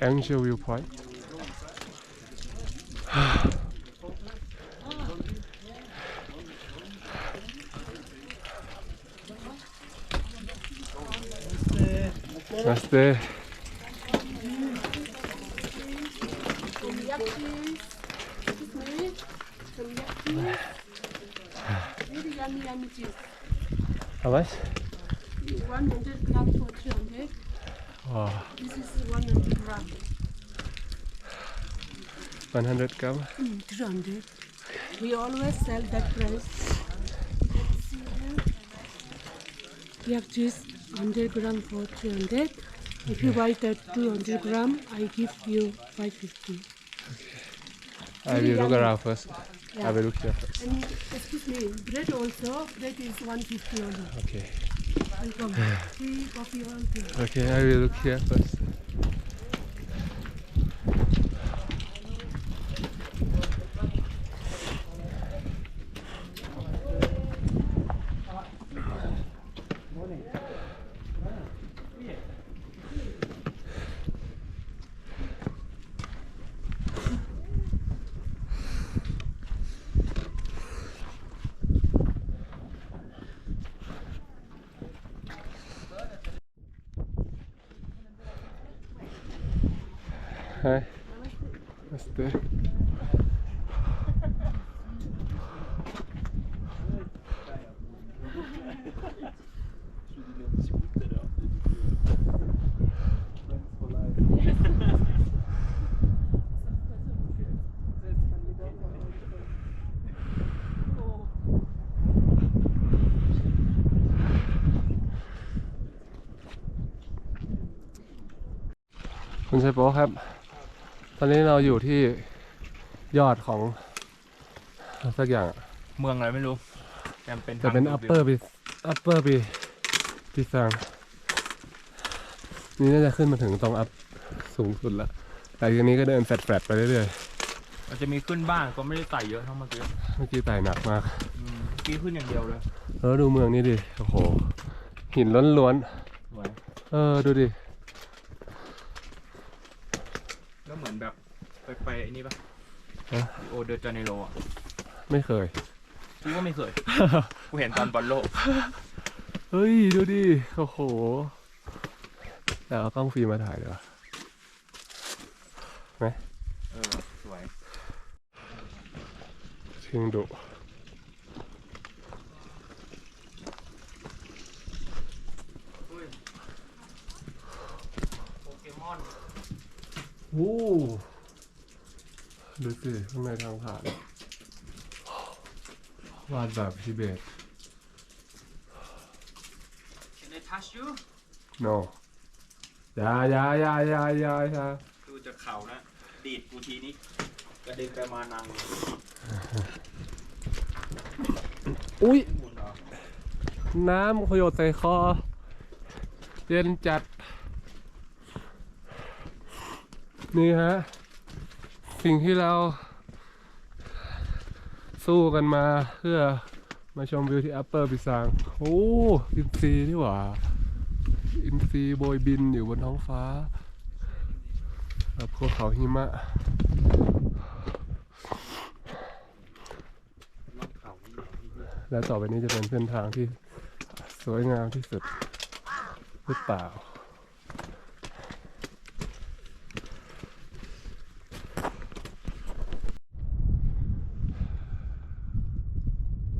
angel viewpoint. Namaste. 100 gram Mm, 300. We always sell that price. See have just 100 gram for 300. If you buy that 200 gram, I give you 550. I will look around first I Yeah. will look here first And excuse me, bread also, bread is 150 only. okay Welcome. Tea, coffee, all things. okay I will look here first คุณชัยโป๊ครับ ตอนนี้เราอยู่ที่ยอดของสักอย่างอะเมืองอะไรไม่รู้แต่เป็นแต่เป็นทาง upper ปี upper ปีปีซังนี่น่าจะขึ้นมาถึงตรง up สูงสุดละหลังจากนี้ก็เดินแฟลตๆไปเรื่อยมันจะมีขึ้นบ้างก็ไม่ได้ไต่เยอะเท่าเมื่อกี้ๆเมื่อกี้ไต่หนักมากอืมเมื่อกี้ขึ้นอย่างเดียวเลยแล้วดูเมืองนี้ดิโอ้โหหินล้วนสวยๆเออดูดิ แล้วเหมือนแบบ ไปไปไอ้นี่ปะฮะ โอเดอจาเนโรอะไม่เคย กูว่าไม่เคย กูเห็นตอนบอลโลกเฮ้ย ดูดิ โอ้โหแต่เอากล้องฟิล์มมาถ่ายดีกว่าเออสวยชิงดุโปเกมอนโอ้ ดูสิข้างในทางผ่านวาดแบบพิเบต Can I touch you no อยาอยาอยาอยาอยาอยาดูจากเขานะ ดีดกูทีนี้กระเด็นไปมานังอุ้ยหมุนเหรอน้ำขยดใส่คอ เย็นจัด นี่ฮะ สิ่งที่เราสู้กันมาเพื่อมาชมวิวที่ Upper ปิซาง โอ้ อินซีนี่หว่า อินซีโบยบินอยู่บนท้องฟ้ากับภูเขาหิมะและต่อไปนี้จะเป็นเส้นทางที่สวยงามที่สุดหรือเปล่า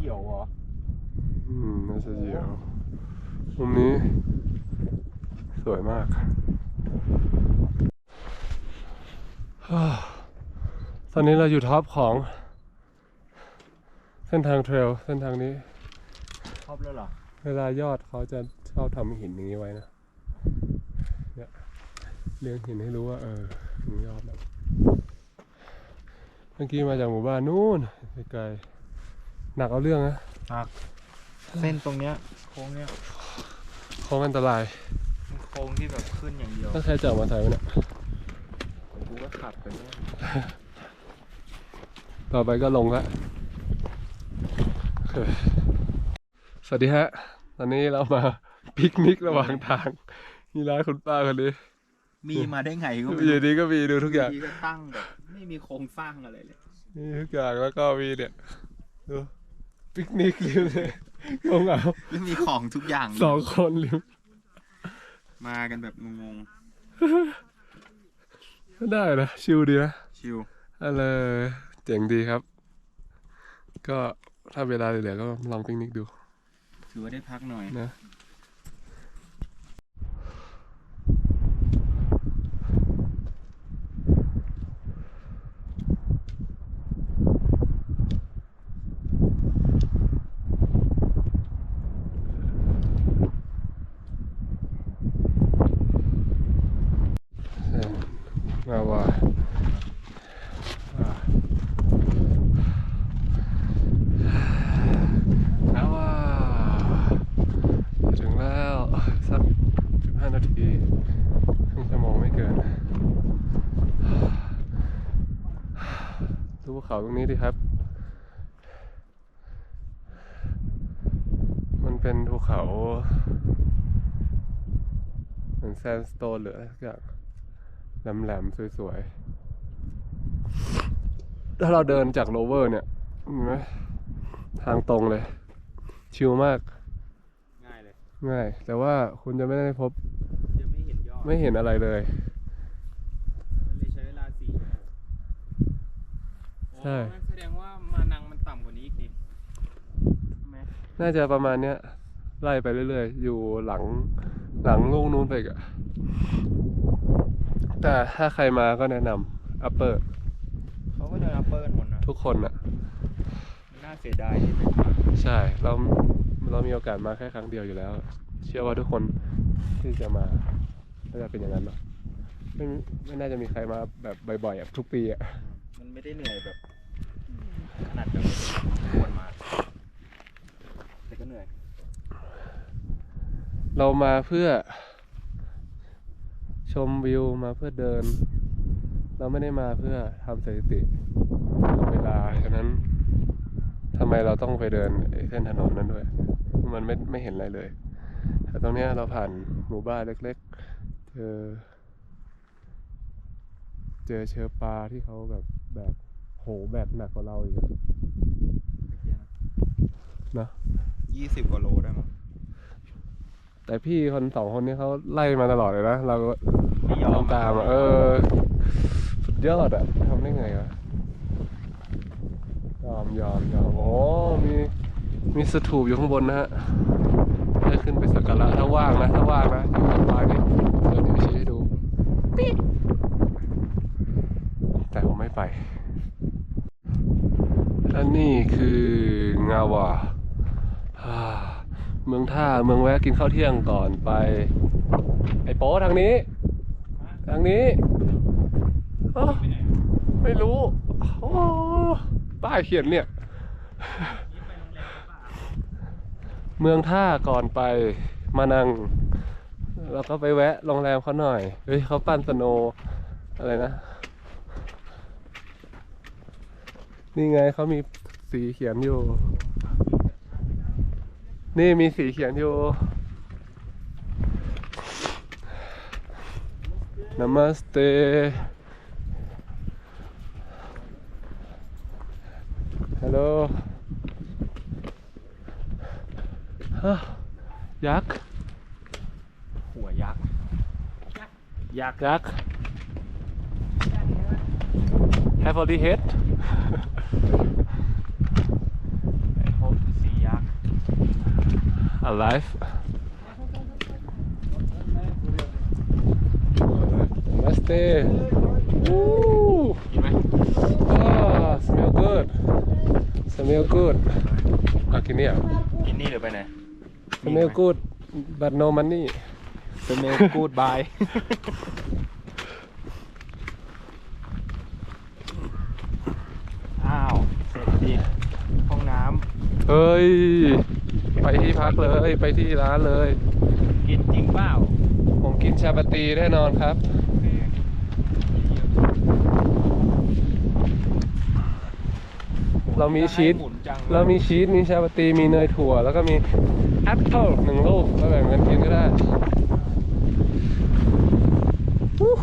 เหี่ยวเหรอ อืมน่าจะเดียวมุมนี้ ส วยมากฮ่าตอนนี้เราอยู่ท็อปของ เส้นทางเทรลเส้นทางนี้ชอบแล้วเหรอ เวลายอดเขาจะชอบทำหินอย่างนี้ไว้นะเนี่ยเรียงหินให้รู้ว่า เออถึงยอดแล้วเมื่อกี้มาจากหมู่บ้านนู่นไกลๆหนักเอาเรื่องนะเส้นตรงเนี้ยโค้งเนี้ยโค้งอันตรายมัน โค้งที่แบบขึ้นอย่างเดียวต้องใช้จับมาถ่ายไว้เนี่ยกูก็ขับไปเนี่ยต่อไปก็ลงละโอเคสวัสดีฮะ ตอนนี้เรามาปิกนิกระหว่างทางมีร้านคุณป้าคนนี้ มีมาได้ไงก็อไม่ยู่รู้ดีก็มีดูทุกอย่างทีก็ตั้งแบบไม่มีโครงสร้างอะไรเลย มีทุกอย่างแล้วก็มีเนี่ยดูปิกนิกริมเลยงงเอาแล้วมีของทุกอย่างสองคนริม มากันแบบงงก็ได้นะชิลดีนะๆชิลอะไรเจ๋งดีครับ ก็ถ้าเวลาเหลือๆก็ลองปิกนิกดู ถือว่าได้พักหน่อย นะเออมาว่าอ่ามาว่าถึงแล้วสักสิบห้านาทีครึ่งชั่วโมงไม่เกิน ดูภูเขาตรงนี้ดิครับ มันเป็นภูเขาเหมือนแซนสโตนหรืออะไรสักอย่างแหลมๆสวยๆ ถ้าเราเดินจากโลเวอร์เนี่ยเห็นไหมทางตรงเลย ชิลมาก ง่ายเลย ง่าย แต่ว่าคุณจะไม่ได้พบยังไม่เห็นยอด ไม่เห็นอะไรเลย มันเลยใช้เวลาสี่ชั่วโมง ใช่อ๋องั้นแสดงว่ามานังมันต่ำกว่านี้อีกดิใช่ไหมน่าจะประมาณเนี้ยไล่ไปเรื่อยๆ อยู่หลังหลังลูกนู้นไปอีกอะแต่ถ้าใครมาก็แนะนำ upper เขาก็เดินอัปเปอร์กันหมดนะทุกคนอะน่าเสียดายที่ไม่มาใช่เราเรามีโอกาสมาแค่ครั้งเดียวอยู่แล้ว เชื่อว่าทุกคนที่จะมาก็จะเป็นอย่างนั้นเนาะไม่ไม่น่าจะมีใครมาแบบบ่อยๆอะทุกปีอะมัน ไม่ได้เหนื่อยแบบขนาดแบบควรมาแต่ก็เหนื่อย เรามาเพื่อ ชมวิวมาเพื่อเดิน เราไม่ได้มาเพื่อทำสถิติเวลาฉะนั้นทำไมเราต้องไปเดินเส้นถนนนั้นด้วย มันไม่ไม่เห็นอะไรเลย แต่ตรงเนี้ยเราผ่านหมู่บ้านเล็กๆเจอเจอเชื้อปลาที่เขาแบบ แบบโหแบกหนักกว่าเราอีกอะเนอะยี่สิบกว่าโลได้มั้งแต่พี่คนสองคนนี้เขาไล่มาตลอดเลยนะ เราก็ไม่ยอมทำตามอะเออสุดยอดอะทำได้ไงวะยอมยอมยอมโอ้มีมีสถูปอยู่ข้างบนนะฮะได้ขึ้นไปสักการะถ้าว่างนะ ถ้าว่างนะอยู่ข้างปลายนี่เดี๋ยวนิ้วชี้ให้ดูปิ๊ดแต่ผม ไปอันนี้คืองาวาเมืองท่าเมืองแวะกินข้าวเที่ยงก่อนไป ไอ้โป๊ทางนี้ ทางนี้ ไม่รู้ป้ายเขียนเนี่ย เมืองท่าก่อนไปมานัง แล้วก็ไปแวะโรงแรมเขาหน่อย เฮ้ยเขาปั้นสโนอะไรนะ นี่ไงเขามีสีเขียนอยู่ นี่มีสีเขียนอยู่ Namaste. Hello. ฮะยักษ์ หัวยักษ์ ยักษ์ ยักษ์ Have all the head ไอ้พวกสียักษ์ alive Namaste. Woo. กินไหม Ah, smell good. Smell good. อะกินเนี่ยกินนี่หรือไปไหน Smell good but no money. สเมลกูดบาย อ้าว เสร็จดิ ห้องน้ เฮ้ย ไปที่พักเลย ไปที่ร้านเลยำกินจริงเปล่าผมกินชาปาตีแน่นอนครับ เรามีชีส หมุนจังลยเรามีชีส มีชาปาตี มีเนยถั่ว แล้วก็มีแอปเปิลหนึ่งลูกแล้วแบ่งกันกินก็ได้วู้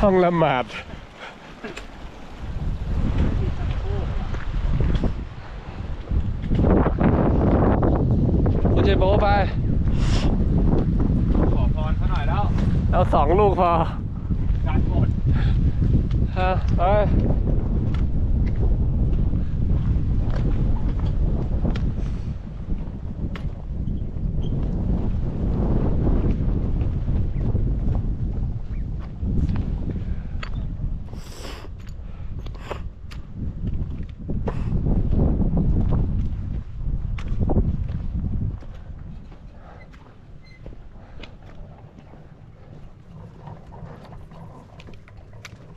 ห้องละหมาดคุณเจโบไป ขอพรเขาหน่อยแล้ว เอาสองลูกพอการกดฮะไป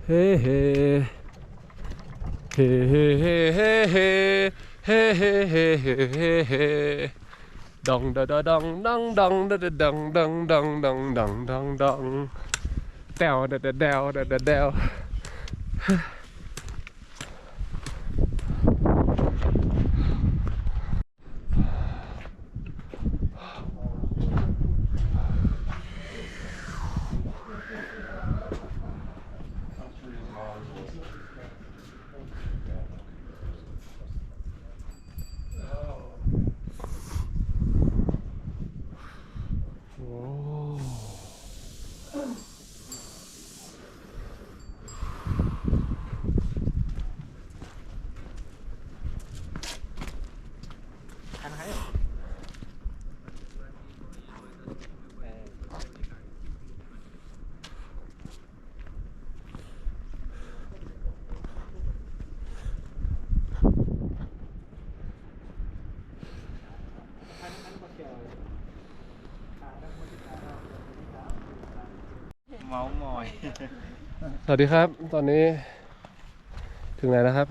Hey, hey. Hey, hey, hey, hey. Hey, hey, hey, hey, hey, hey. Dong da da dong dong dong da da dong dong dong dong dong dong dong. Down da da down da da down. เมาส์มอย สวัสดีครับ ตอนนี้ ถึงไหนแล้วครับ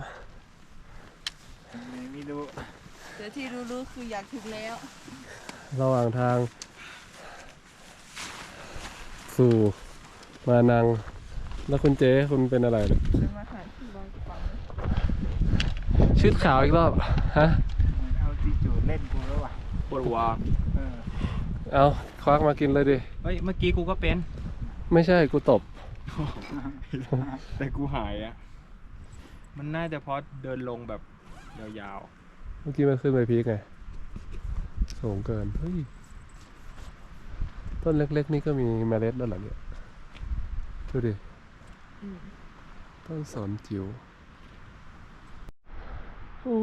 ไม่รู้แต่ที่รู้ๆคืออยากถึงแล้ว ระหว่างทาง สู่มานัง แล้วคุณเจ๊คุณเป็นอะไรเนี่ยจะมาหาที่ลอยกระเป๋าชืดขาวอีกรอบ ฮะเอาจีจูดเล่นกูแล้วว่ะปวดหัวเออเอาควักมากินเลยดิ เฮ้ย เมื่อกี้กูก็เป็น ไม่ใช่กูตบ แต่กูหายอะ มันน่าจะเพราะเดินลงแบบยาวเมื่อกี้มันขึ้นไปพีกไง สูงเกิน เฮ้ย ต้นเล็กๆนี่ก็มีเมล็ดแล้วเหรอเนี่ย ดูดิ ต้นสนจิ๋วโอ้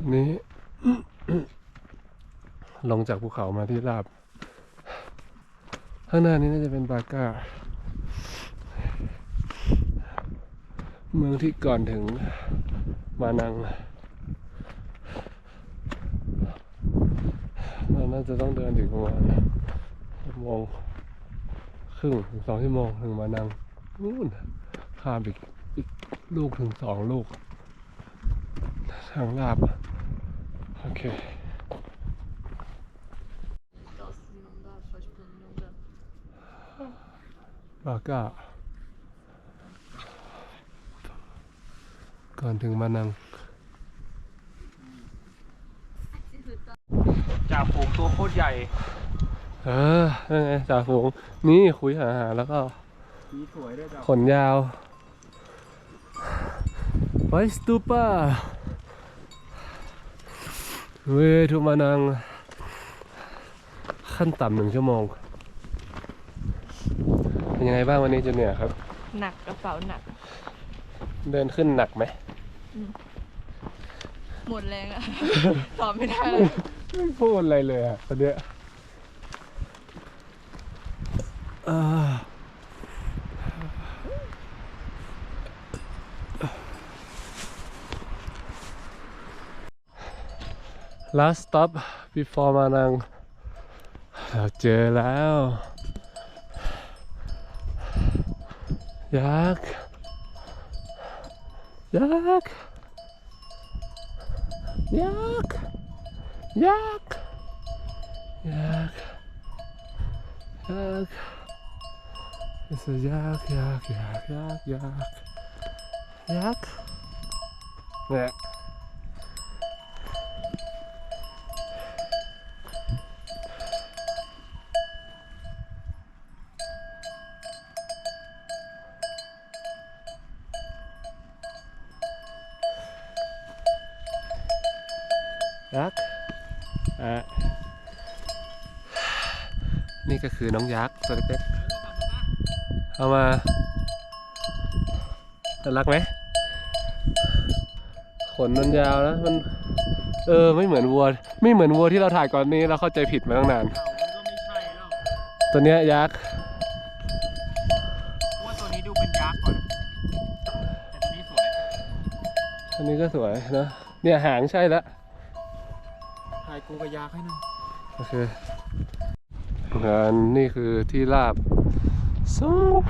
อันนี้ ลงจากภูเขามาที่ราบ ข้างหน้านี้น่าจะเป็นบาก้า เมืองที่ก่อนถึงมานัง เราน่าจะต้องเดินถึงประมาณชั่วโมงครึ่งถึงสองชั่วโมงถึงมานังนู่นข้ามอีกอีกลูกถึงสองลูก ทางลาบ โอเค บาก้าก่อนถึงมานังๆจ่าฝูงตัวโคตรใหญ่ เออนั่นไงจ่าฝูง นี่คุยหาอาหารแล้วก็สีสวยด้วยจ่าขนยาวไวสตูปาเวทุมานัง ขั้นต่ำหนึ่งชั่วโมง เป็นยังไงบ้างวันนี้จูเนียครับ หนักกระเป๋าหนัก เดินขึ้นหนักไหม หมดแรงแล้ว ตอบไม่ได้แล้ไม่พูดอะไรเลยอะตอนเนี้ยอ่าลาสต็อป before มานังเราเจอแล้ว ยักษ์ยักษ์ยักษ์ยักษ์ยักษ์ ยักษ์ It's a yak, yak, yak, yak, yak. Yak. เนี่ย ยักษ์อะ นี่ก็คือน้องยักษ์ตัวเล็กๆเอามาน่ารักไหมขนมันยาวนะมัน เออไม่เหมือนวัว ไม่เหมือนวัวที่เราถ่ายก่อนนี้เราเข้าใจผิดมาตั้งนานเขามันก็ไม่ใช่แล้วตัวเนี้ยยักษ์ว่าตัวนี้ดูเป็นยักษ์กว่านะแต่ตัวนี้สวยอันนี้ก็สวยนะเนี่ยหางใช่แล้วถ่ายกูกับยักษ์ให้หน่อยโอเค งานนี่คือที่ราบสูง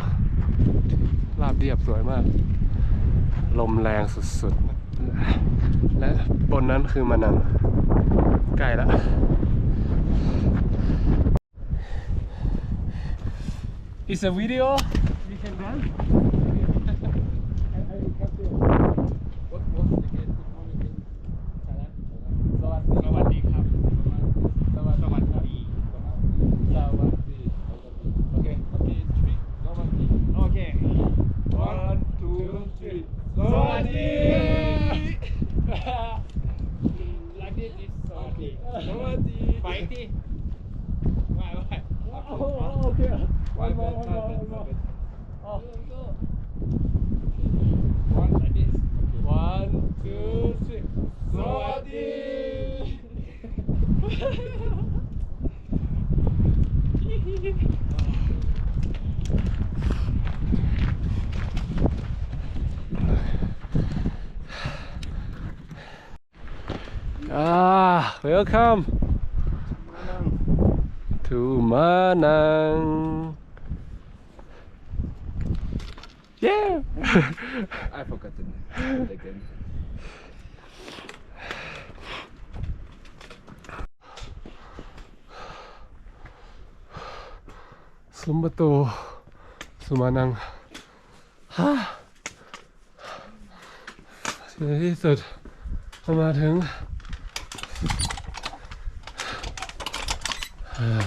ราบเรียบสวยมาก ลมแรงสุดๆ และบนนั้นคือมานังใกล้แล้ว It's a video you can run สวัสดีครับ สวัสดี สวัสดีโอเคโอเคทริสวัสดี โอเค one two three สวัสดี like this is สวัสดีสวัสดี ไปที่ไหวไหว โอ้โหโอเค one more one more one more oh one like this one two three สวัสดี Ah, welcome to Manang. Yeah. I forgot the name again ซุ้มประตูสุมานังฮ่าในที่สุดก็มาถึงอ่า ว้าว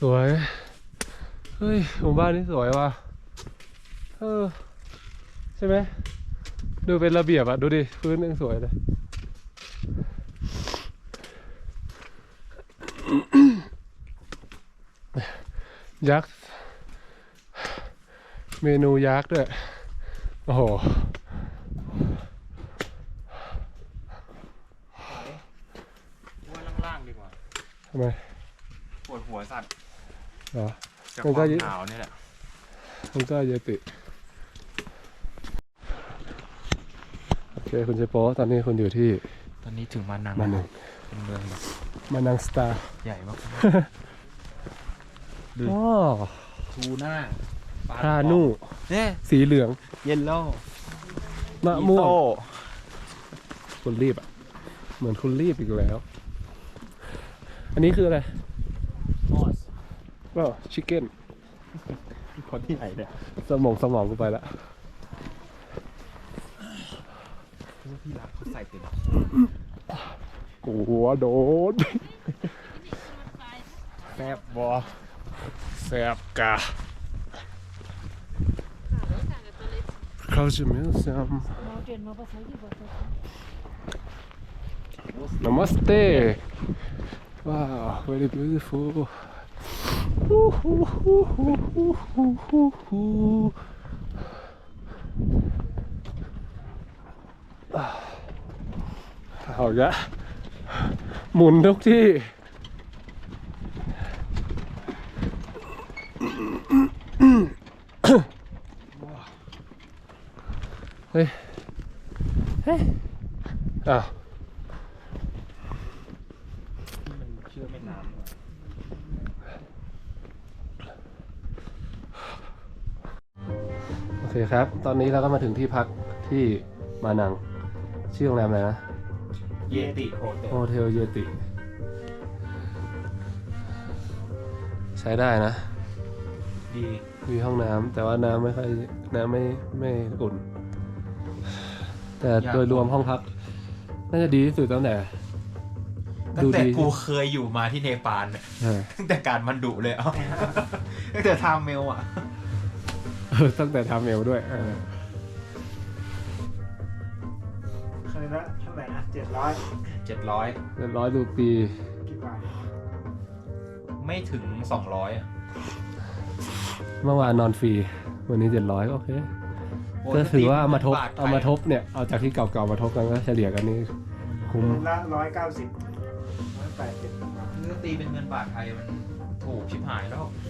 สวย เฮ้ยหมู่บ้านนี้สวยว่ะเออ ใช่ไหม ดูเป็นระเบียบอะดูดิ พื้นยังสวยเลย ยักษ์ เมนูยักษ์ด้วย โอ้โห ว่าล่างๆดีกว่าทำไมปวดหัวสัตว์เหรอ จากมันคก็วามยึด หนาวนี่แหละมันก็เยติ โอเค คุณเจโปตอนนี้คุณอยู่ที่ตอนนี้ถึงมานังมานังเป็นเมืองแบบมานังสตาร์ใหญ่มาก ดูอ๋อทูน่าพรานูเนี่ยสีเหลืองเยลโล่มะม่วงคุณรีบอะ เหมือนคุณรีบอีกแล้ว อันนี้คืออะไรมอสก็ชิคเก้นคนที่ไหนเนี่ยสมองสมองกูไปละพี่รักเขาใส่เต็มกูหัวโดนแซ่บบอ แซบกะเขาจะมีซ้ำ Namaste. Wow, very beautiful. Ah. 好的。หมุนทุกที่ เฮ้ย เฮ้ย อ้าว มันเชื่อไม่น้ำว่ะโอเคครับ ตอนนี้เราก็มาถึงที่พักที่มานัง ชื่อโรงแรมอะไรนะ เยติโฮเทลโฮเทลเยติ ใช้ได้นะ ดี มีห้องน้ำแต่ว่าน้ำไม่ค่อยน้ำไม่ไม่อุ่น แต่โดยรวมห้องพัก น่าจะดีที่สุดตั้งแต่ตั้ดูงแต่ดีกูเคยอยู่มาที่เนปาลเนี่ยเออตั้งแต่การมันดุเลยเอ้าตั้งแต่ไทม์เมลอะเออตั้งแต่ทำเอวด้วยเออเคยละเท่าไหร่นะเจ็ดร้อยเจ็ดร้อยเรียบร้อยดูปีกี่บาทไม่ถึงสองร้อยเมื่อวานนอนฟรี วันนี้เจ็ดร้อยโอเค ก็ถือว่าเอามาทบเอามาทบเนี่ยเอาจากที่เก่าๆมาทบกันก็เฉลี่ยกันนี่คุ้มละร้อยเก้าสิบร้อยแปดสิบเนื้อตีเป็นเงินบาทไทยมันถูกชิบหายแล้วโอเค